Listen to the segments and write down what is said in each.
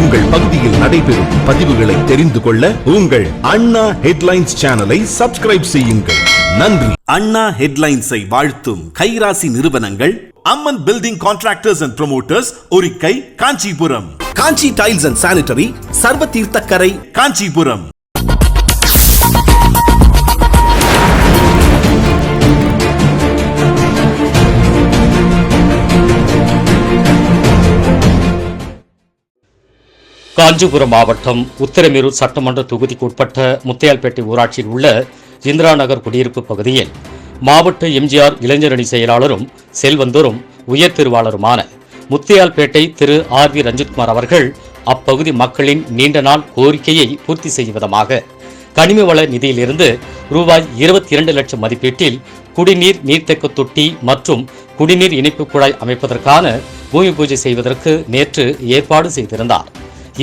உங்கள் பகுதியில் நடைபெறும் பதிவுகளை தெரிந்து கொள்ள உங்கள் அண்ணா ஹெட்லைன்ஸ் சேனலை சப்ஸ்கிரைப் செய்யுங்கள். நன்றி. அண்ணா ஹெட்லைன்ஸை வாழ்த்தும் கைராசி நிறுவனங்கள் Amman building contractors and promoters Orikkai Kanchipuram. Kanchi tiles and sanitary Sarva Theerthakarai Kanchipuram. Kanchipuram மாவட்டம் உத்திரமேரூர் சட்டமன்ற தொகுதிக்கு உட்பட்ட முத்தையால்பேட்டை ஊராட்சியில் உள்ள இந்திரா நகர் குடியிருப்பு பகுதியில் மாவட்ட எம்ஜிஆர் இளைஞரணி செயலாளரும் செல்வந்தரும் உயர் திருவாளருமான முத்தையால்பேட்டை திரு ஆர் வி ரஞ்சித்குமார் அவர்கள் அப்பகுதி மக்களின் நீண்ட நாள் கோரிக்கையை பூர்த்தி செய்யும் விதமாக கனிம வள நிதியிலிருந்து ரூபாய் இருபத்தி இரண்டு லட்சம் மதிப்பீட்டில் குடிநீர் நீர்த்தேக்க தொட்டி மற்றும் குடிநீர் இணைப்பு குழாய் அமைப்பதற்கான பூமி பூஜை செய்வதற்கு நேற்று ஏற்பாடு செய்திருந்தார்.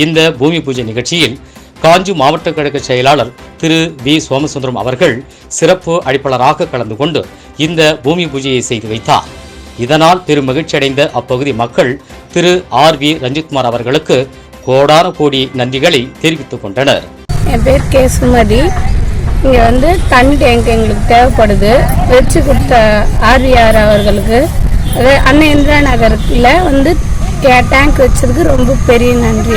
இந்த பூமி பூஜை நிகழ்ச்சியில் காஞ்சி மாவட்ட கழக செயலாளர் திரு வி சோமசுந்தரம் அவர்கள் சிறப்பு அழைப்பாளராக கலந்து கொண்டு இந்த பூமி பூஜையை செய்து வைத்தார். இதனால் பெரும் மகிழ்ச்சியடைந்த அப்பகுதி மக்கள் திரு ஆர் வி ரஞ்சித்குமார் அவர்களுக்கு கோடான கோடி நன்றிகளை தெரிவித்துக் கொண்டனர். என் பேர் கே சுமதி. இங்கே வந்து தண்ணி டேங்க் எங்களுக்கு தேவைப்படுது. வச்சு கொடுத்த ஆர்விஆர் அவர்களுக்கு. அது அண்ணன் இந்திரா நகரத்தில் வந்து டேங்க் வச்சதுக்கு ரொம்ப பெரிய நன்றி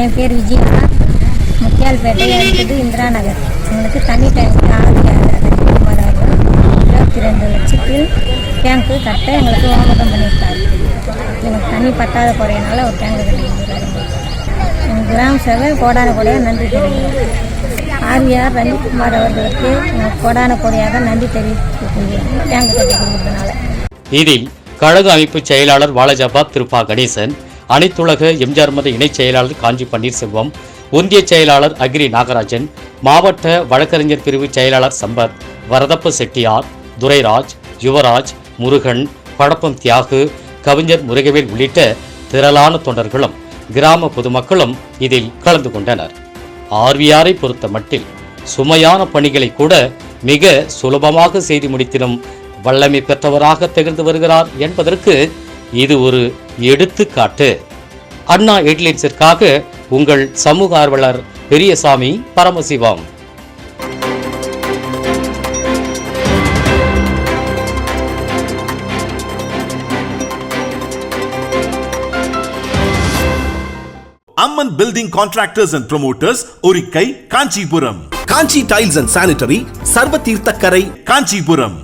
என் பேர் விஜயா முத்தியால்பேட்டை இருக்குது இந்திரா நகர் எங்களுக்கு தண்ணி டேங்க் இருபத்தி ரெண்டு லட்சத்தில் டேங்க்கு கட்ட எங்களுக்கு ஓமதம் பண்ணியிருக்காரு. எனக்கு தண்ணி பட்டாத குறையினால ஒரு டேங்க் கட்டியிருக்கிறாரு எங்கள் கிராம சபை கோடான கொடையாக நன்றி தெரிவிக்கிறேன். ஆர்விஆர் ரஞ்சித்குமார் அவர்களுக்கு எனக்கு கோடான கொடையாக நன்றி தெரிவித்துக் கொள்கிறேன். டேங்க் கட்டி கொடுத்ததுனால இதில் கழக அமைப்பு செயலாளர் வாலஜாபாத் திருப்பா கணேசன் அனைத்துலக எம்ஜிஆர் மத இணைச் செயலாளர் காஞ்சி பன்னீர்செல்வம் ஒன்றிய செயலாளர் அகிரி நாகராஜன் மாவட்ட வழக்கறிஞர் பிரிவு செயலாளர் சம்பத் வரதப்ப செட்டியார் துரைராஜ் யுவராஜ் முருகன் படப்பம் தியாகு கவிஞர் முருகவேல் உள்ளிட்ட திரளான தொண்டர்களும் கிராம பொதுமக்களும் இதில் கலந்து கொண்டனர். ஆர்வியாரை பொறுத்த மட்டில் சுமையான பணிகளை கூட மிக சுலபமாக செய்து முடித்திடும் வல்லமை பெற்றவராக திகழ்ந்து வருகிறார் என்பதற்கு இது ஒரு எடுத்துக்காட்டு. அண்ணா ஹெட்லைன்ஸிற்காக உங்கள் சமூக ஆர்வலர் Periyasamy Paramasivam. Amman building contractors and promoters Orikkai Kanchipuram. Kanchi tiles and sanitary Sarva Theerthakarai Kanchipuram.